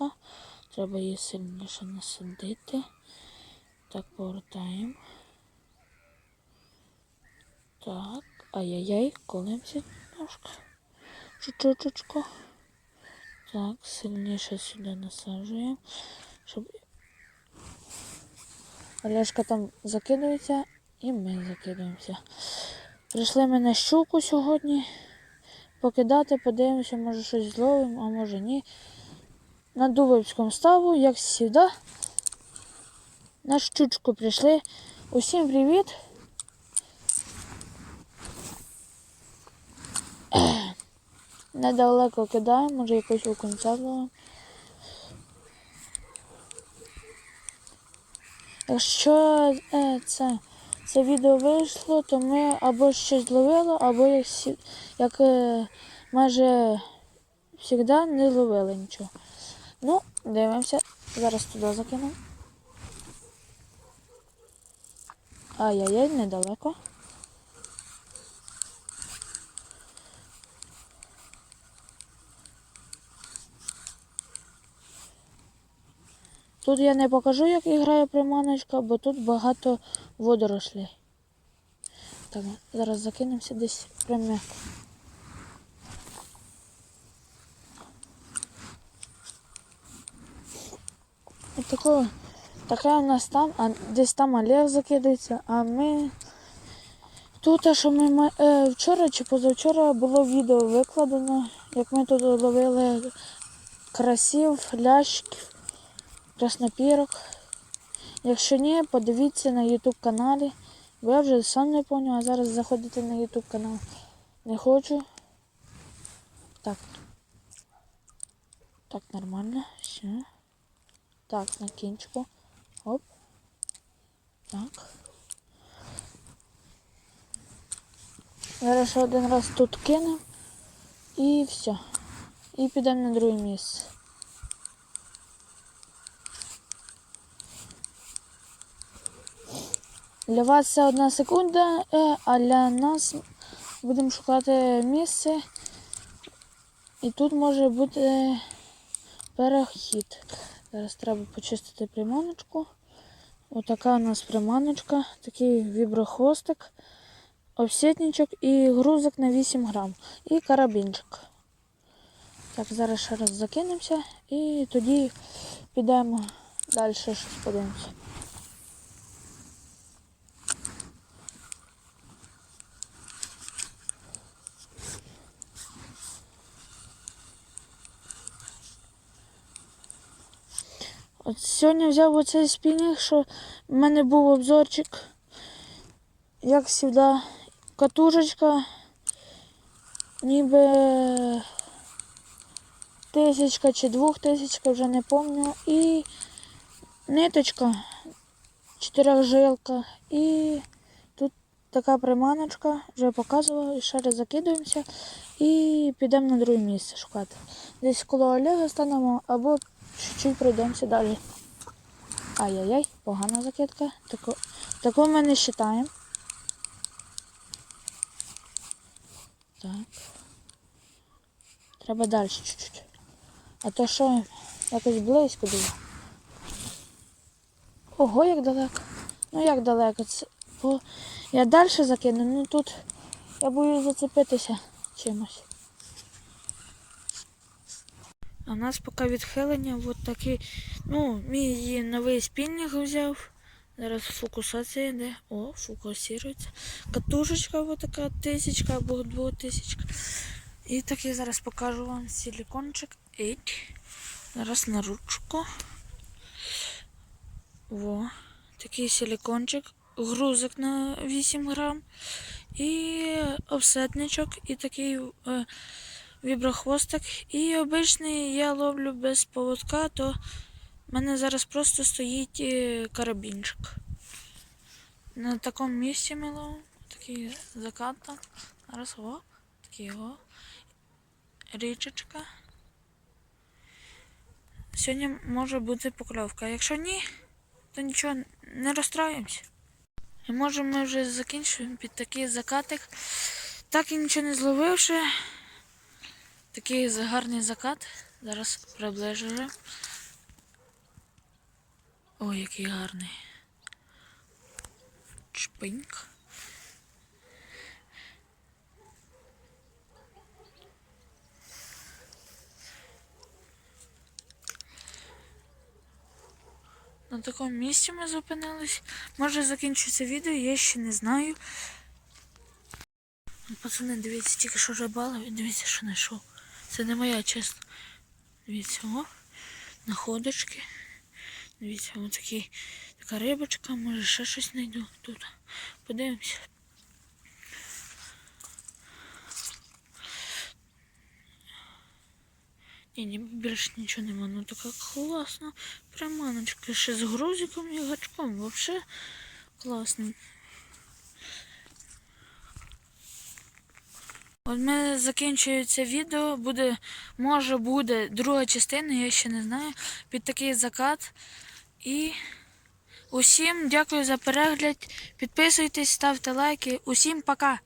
приманочка. Треба її сильніше насадити. Так, повертаємо. Так, ай-яй-яй, колимося немножко. Чуть-чуточку. Так, сильніше сюди насаджуємо, щоб Олешка там закидується і ми закидуємося. Прийшли ми на щуку сьогодні. Покидати, подивимося, може щось зловимо, а може ні. На Дубовському ставу, як завжди. На щучку прийшли. Усім привіт! Недалеко кидаємо, може якось у зловимо. Якщо е, це, це відео вийшло, то ми або щось зловили, або як, як е, майже завжди не зловили нічого. Ну, дивимося. Зараз туди закинемо. Ай-яй-яй, недалеко. Тут я не покажу, як грає приманочка, бо тут багато водорослей. Так, зараз закинемося десь прямо. І такого, таке у нас там, а десь там Олег закидається, а ми. Тут, що ми е, вчора чи позавчора було відео викладено, як ми тут ловили красів, лящиків, краснопірок. Якщо ні, подивіться на YouTube каналі. Бо я вже сам не пам'ятаю, а зараз заходити на YouTube канал. Не хочу. Так. Так, нормально. Все. Так, на кінчику. Оп. Так. Зараз один раз тут кинемо. І все. І підемо на друге місце. Для вас це одна секунда, е, а для нас будемо шукати місце. І тут може бути перехід. Зараз треба почистити приманочку. Отака у нас приманочка, такий віброхвостик, овсетничок і грузик на 8 грам. І карабінчик. Так, зараз ще раз закинемося і тоді підемо далі щось подивимося. От сьогодні взяв оцей спінінг, що в мене був обзорчик. Як завжди, катушечка, ніби тисячка чи двох тисячка, вже не пам'ятаю. І ниточка, чотирьохжилка. І така приманочка, вже показувала, і ще раз закидуємося і підемо на друге місце шукати. Десь коло Олега станемо або чуть-чуть пройдемося далі. Ай-яй-яй, погана закидка. Таку, таку ми не вважаємо. Так. Треба далі чуть-чуть. А то що якось близько було. Ого, як далеко. Ну як далеко? Це, бо я далі закину, ну тут я боюсь зацепитися чимось. А у нас поки відхилення, от такий, ну, мій її новий спільник взяв. Зараз фокусація йде. О, фокусується. Катушечка от така тисячка або двотисячка. І такий зараз покажу вам силикончик. Ейт. Зараз на ручку. Во. Такий силикончик. Грузик на 8 грам. І офсетничок, і такий. Е, віброхвостик. І обичний я ловлю без поводка, то в мене зараз просто стоїть е, карабінчик. На такому місці ми. Такий закат. Зараз о, такий о. Річечка. Сьогодні може бути покльовка. Якщо ні, то нічого не розстроїмося. І може ми вже закінчуємо під такий закатик. Так і нічого не зловивши. Такий гарний закат. Зараз приближу. Ой, який гарний. Чпиньк. На такому місці ми зупинились. Може закінчиться відео, я ще не знаю. Ну, Пацани, дивіться, тільки що рибали, дивіться, що знайшов. Це не моя, чесно. Дивіться, о, находочки. Дивіться, ось така рибочка, може ще щось знайду тут. Подивимося. Ні, ні, більше нічого нема. Ну така класна приманочка. Ще з грузиком і гачком. Вообще класно. От ми закінчується відео. Буде, може буде друга частина, я ще не знаю. Під такий закат. І усім дякую за перегляд. Підписуйтесь, ставте лайки. Усім пока!